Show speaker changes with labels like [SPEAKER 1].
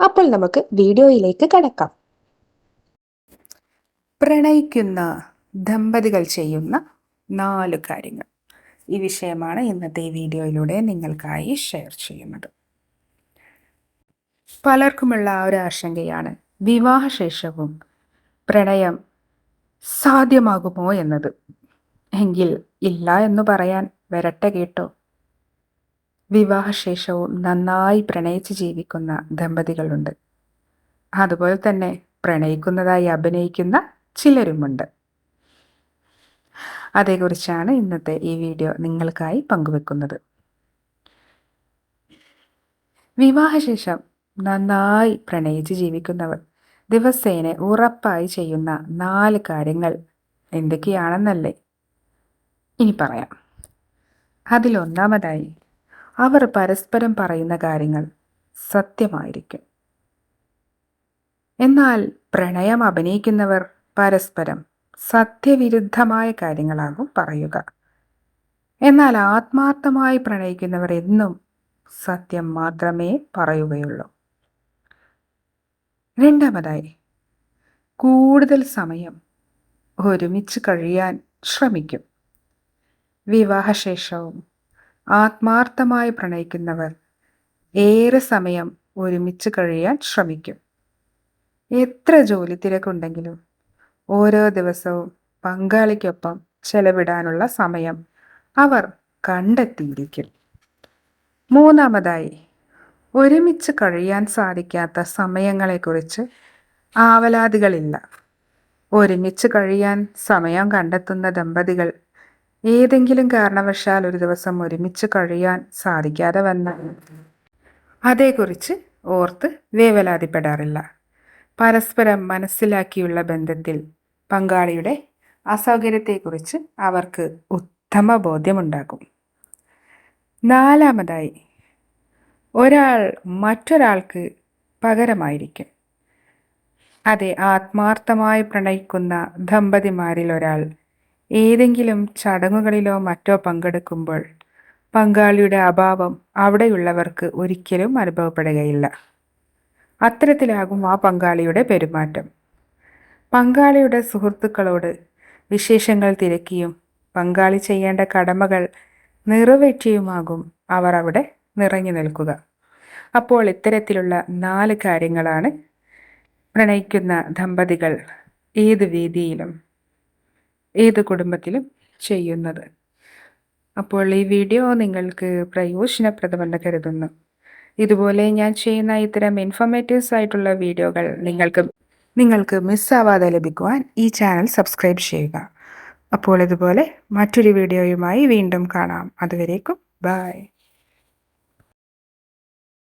[SPEAKER 1] അപ്പോൾ നമുക്ക് വീഡിയോയിലേക്ക് കടക്കാം.
[SPEAKER 2] പ്രണയിക്കുന്ന ദമ്പതികൾ ചെയ്യുന്ന നാല് കാര്യങ്ങൾ. ഈ വിഷയമാണ് ഇന്നത്തെ വീഡിയോയിലൂടെ നിങ്ങൾക്കായി ഷെയർ ചെയ്യുന്നത്. പലർക്കുമുള്ള ആ ഒരു ആശങ്കയാണ് വിവാഹശേഷവും പ്രണയം സാധ്യമാകുമോ എന്നത്. എങ്കിൽ ഇല്ല എന്ന് പറയാൻ വരട്ടെ കേട്ടോ. വിവാഹശേഷവും നന്നായി പ്രണയിച്ച് ജീവിക്കുന്ന ദമ്പതികളുണ്ട്. അതുപോലെ തന്നെ പ്രണയിക്കുന്നതായി അഭിനയിക്കുന്ന ചിലരുമുണ്ട്. അതേക്കുറിച്ചാണ് ഇന്നത്തെ ഈ വീഡിയോ നിങ്ങൾക്കായി പങ്കുവെക്കുന്നത്. വിവാഹശേഷം നന്നായി പ്രണയിച്ച് ജീവിക്കുന്നവർ ദിവസേന ഉറപ്പായി ചെയ്യുന്ന നാല് കാര്യങ്ങൾ എന്തൊക്കെയാണെന്നല്ലേ ഇനി പറയാം. അതിലൊന്നാമതായി അവർ പരസ്പരം പറയുന്ന കാര്യങ്ങൾ സത്യമായിരിക്കും. എന്നാൽ പ്രണയം അഭിനയിക്കുന്നവർ പരസ്പരം സത്യവിരുദ്ധമായ കാര്യങ്ങളാകും പറയുക. എന്നാൽ ആത്മാർത്ഥമായി പ്രണയിക്കുന്നവർ എന്നും സത്യം മാത്രമേ പറയുകയുള്ളൂ. രണ്ടാമതായി കൂടുതൽ സമയം ഒരുമിച്ച് കഴിയാൻ ശ്രമിക്കും. വിവാഹശേഷവും ആത്മാർത്ഥമായി പ്രണയിക്കുന്നവർ ഏറെ സമയം ഒരുമിച്ച് കഴിയാൻ ശ്രമിക്കും. എത്ര ജോലി തിരക്കുണ്ടെങ്കിലും ഓരോ ദിവസവും പങ്കാളിക്കൊപ്പം ചെലവിടാനുള്ള സമയം അവർ കണ്ടെത്തിയിരിക്കും. മൂന്നാമതായി ഒരുമിച്ച് കഴിയാൻ സാധിക്കാത്ത സമയങ്ങളെക്കുറിച്ച് ആവലാതികളില്ല. ഒരുമിച്ച് കഴിയാൻ സമയം കണ്ടെത്തുന്ന ദമ്പതികൾ ഏതെങ്കിലും കാരണവശാൽ ഒരു ദിവസം ഒരുമിച്ച് കഴിയാൻ സാധിക്കാതെ വന്നാൽ അതേക്കുറിച്ച് ഓർത്ത് വേവലാതിപ്പെടാറില്ല. പരസ്പരം മനസ്സിലാക്കിയുള്ള ബന്ധത്തിൽ പങ്കാളിയുടെ അസൗകര്യത്തെക്കുറിച്ച് അവർക്ക് ഉത്തമ ബോധ്യമുണ്ടാകും. നാലാമതായി ഒരാൾ മറ്റൊരാൾക്ക് പകരമായിരിക്കും. അതെ ആത്മാർത്ഥമായി പ്രണയിക്കുന്ന ദമ്പതിമാരിൽ ഒരാൾ ഏതെങ്കിലും ചടങ്ങുകളിലോ മറ്റോ പങ്കെടുക്കുമ്പോൾ പങ്കാളിയുടെ അഭാവം അവിടെയുള്ളവർക്ക് ഒരിക്കലും അനുഭവപ്പെടുകയില്ല. അത്തരത്തിലാകും ആ പങ്കാളിയുടെ പെരുമാറ്റം. പങ്കാളിയുടെ സുഹൃത്തുക്കളോട് വിശേഷങ്ങൾ തിരക്കിയും പങ്കാളി ചെയ്യേണ്ട കടമകൾ നിറവേറ്റിയുമാകും അവർ അവിടെ നിറഞ്ഞു നിൽക്കുക. അപ്പോൾ ഇത്തരത്തിലുള്ള നാല് കാര്യങ്ങളാണ് പ്രണയിക്കുന്ന ദമ്പതികൾ ഏത് വേദിയിലും ഏത് കുടുംബത്തിലും ചെയ്യുന്നത്. അപ്പോൾ ഈ വീഡിയോ നിങ്ങൾക്ക് പ്രയോജനപ്രദമെന്ന് കരുതുന്നു. ഇതുപോലെ ഞാൻ ചെയ്യുന്ന ഇത്തരം ഇൻഫോർമേറ്റീവ്സ് ആയിട്ടുള്ള വീഡിയോകൾ നിങ്ങൾക്ക് നിങ്ങൾക്ക് മിസ്സാവാതെ ലഭിക്കുവാൻ ഈ ചാനൽ സബ്സ്ക്രൈബ് ചെയ്യുക. അപ്പോൾ ഇതുപോലെ മറ്റൊരു വീഡിയോയുമായി വീണ്ടും കാണാം. അതുവരേക്കും ബായ്